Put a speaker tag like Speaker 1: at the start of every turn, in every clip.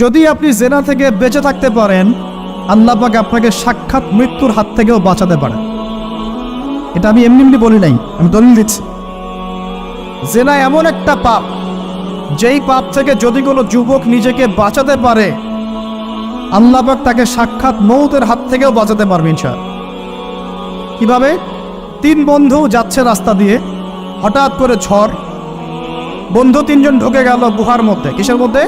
Speaker 1: যদি আপনি জেনা থেকে বেঁচে থাকতে পারেন, আল্লাহ পাক আপনাকে সাক্ষাৎ মৃত্যুর হাত থেকেও বাঁচাতে পারে এটা আমি এমনি এমনি বলি নাই, আমি দলিল দিচ্ছি। জেনা এমন একটা পাপ, যেই পাপ থেকে যদি কোনো যুবক নিজেকে বাঁচাতে পারে, আল্লাহ পাক তাকে সাক্ষাৎ মৌতের হাত থেকেও বাঁচাতে পারবে ইনশাআল্লাহ। কীভাবে? তিন বন্ধু যাচ্ছে রাস্তা দিয়ে, হঠাৎ করে ঝড়, বন্ধু তিনজন ঢুকে গেল গুহার মধ্যে। কিসের মধ্যে?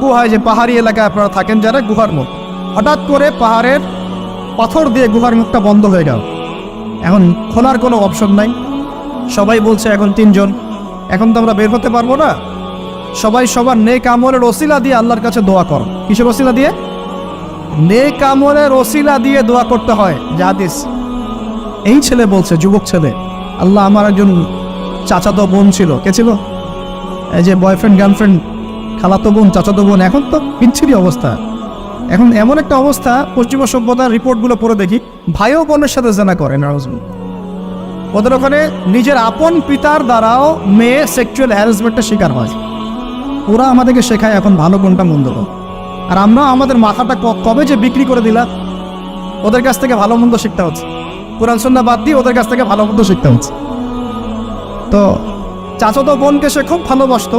Speaker 1: গুহায় যে পাহাড়ি এলাকায় আপনারা থাকেন, যারা গুহার মুখ। হঠাৎ করে পাহাড়ের পাথর দিয়ে গুহার মুখটা বন্ধ হয়ে গেল। এখন খোলার কোনো অপশন নাই। সবাই বলছে, এখন তিনজন। এখন তো আমরা বের হতে পারব না। সবাই সবার নেক আমলের ওসিলা দিয়ে আল্লাহর কাছে দোয়া কর। কিসের ওসিলা দিয়ে? নেক আমলের ওসিলা দিয়ে দোয়া করতে হয়। জাহাদিস এই ছেলে বলছে, যুবক ছেলে, আল্লাহ আমার একজন চাচাতো বোন ছিল। কে ছিল? এই যে বয়ফ্রেন্ড গার্লফ্রেন্ড খালাতো বোন, চাচাতো বোন, এখন তো বিচ্ছিরি অবস্থা। এখন এমন একটা অবস্থা, পশ্চিমা সভ্যতার রিপোর্টগুলো পড়ে দেখি, ভাইও বোনের সাথে জানা করে নারাজুল ওদের ওখানে নিজের আপন পিতার দ্বারাও মেয়ে সেক্সুয়াল হ্যারাসমেন্টের শিকার হয়। ওরা আমাদেরকে শেখায় এখন ভালো কোনটা, মন্দ আর আমরা আমাদের মাথাটা কবে যে বিক্রি করে দিলাম ওদের কাছ থেকে ভালো মন্দ শিখতে হচ্ছে। কোরআন সন্ধ্যা বাদ দিয়ে ওদের কাছ থেকে ভালো মন্দ শিখতে হচ্ছে। তো চাচাতো বোনকে সে খুব ভালোবাসতো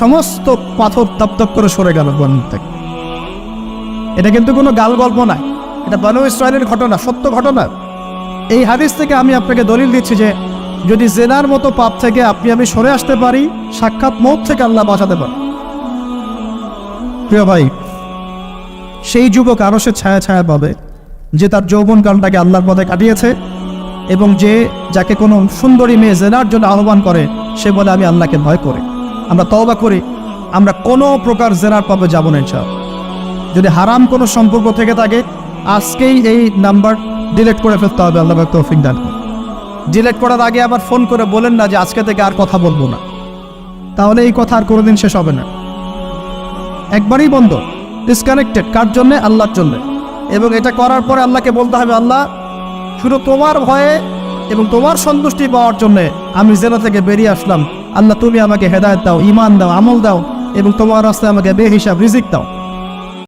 Speaker 1: সমস্ত পাথর তপ্তপ করে সরে গেল বন থেকে। এটা কিন্তু কোনো গাল গল্প নাই এটা বানু ইসরায়েলের ঘটনা, সত্য ঘটনা। এই হাদিস থেকে আমি আপনাকে দলিল দিচ্ছি যে, যদি জেনার মতো পাপ থেকে আপনি আমি সরে আসতে পারি, সাক্ষাৎ মত থেকে আল্লাহ বাঁচাতে পারে প্রিয় ভাই, সেই যুবক আরও সে ছায়া ছায়া পাবে, যে তার যৌবনকালটাকে আল্লাহর পথে কাটিয়েছে এবং যে যাকে কোনো সুন্দরী মেয়ে জেনার জন্য আহ্বান করে, সে বলে আমি আল্লাহকে ভয় করি। আমরা তওবা করি, আমরা কোনো প্রকার জেনার পাবে যাব না ইনশাআল্লাহ। যদি হারাম কোনো সম্পর্ক থেকে থাকে, আজকেই এই নাম্বার ডিলেট করে ফেলতে হবে, আল্লাহ তৌফিক দান ডিলিট করার আগে আবার ফোন করে বলেন না যে আজকে থেকে আর কথা বলব না। তাহলে এই কথা আর কোনোদিন শেষ হবে না। একবারই বন্ধ ডিসকানেক্টেড কার জন্যে? আল্লাহর জন্যে। এবং এটা করার পরে আল্লাহকে বলতে হবে, আল্লাহ, শুধু তোমার ভয়ে এবং তোমার সন্তুষ্টি পাওয়ার জন্য আমি জেলা থেকে বেরিয়ে আসলাম। আল্লাহ, তুমি আমাকে হেদায়ত দাও ইমান দাও, আমল দাও এবং তোমার রাস্তায় আমাকে বেহিসাব রিজিক দাও।